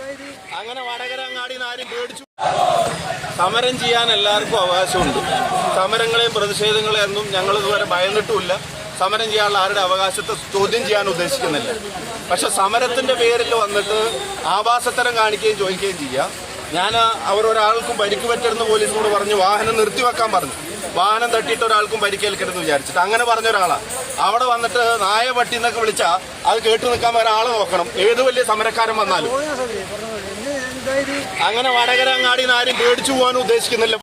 അങ്ങനെ വടകര അങ്ങാടി ആരും പേടിച്ചു. സമരം ചെയ്യാൻ എല്ലാവർക്കും അവകാശമുണ്ട്. സമരങ്ങളെയും പ്രതിഷേധങ്ങളെയും ഒന്നും ഞങ്ങൾ ഇതുവരെ ഭയന്നിട്ടുമില്ല. സമരം ചെയ്യാനുള്ള ആരുടെ അവകാശത്തെ ചോദ്യം ചെയ്യാൻ ഉദ്ദേശിക്കുന്നില്ല. പക്ഷെ സമരത്തിന്റെ പേരിൽ വന്നിട്ട് ആവാസത്തരം കാണിക്കുകയും ചോദിക്കുകയും ചെയ്യാം. ഞാൻ അവരൊരാൾക്കും പരിക്ക് പറ്റരുന്ന് പോലീസിനോട് പറഞ്ഞു. വാഹനം നിർത്തിവെക്കാൻ പറഞ്ഞു. വാഹനം തട്ടിയിട്ട് ഒരാൾക്കും പരിക്കേൽക്കരുതെന്ന് വിചാരിച്ചിട്ട്. അങ്ങനെ പറഞ്ഞ ഒരാളാണ് അവിടെ വന്നിട്ട് നായ പട്ടി എന്നൊക്കെ വിളിച്ചാൽ അത് കേട്ടു നിൽക്കാൻ ഒരാളെ നോക്കണം. ഏത് വലിയ സമരക്കാരൻ വന്നാലും. അങ്ങനെ വടകര അങ്ങാടി ആരും പേടിച്ചു പോകാനും ഉദ്ദേശിക്കുന്നില്ല.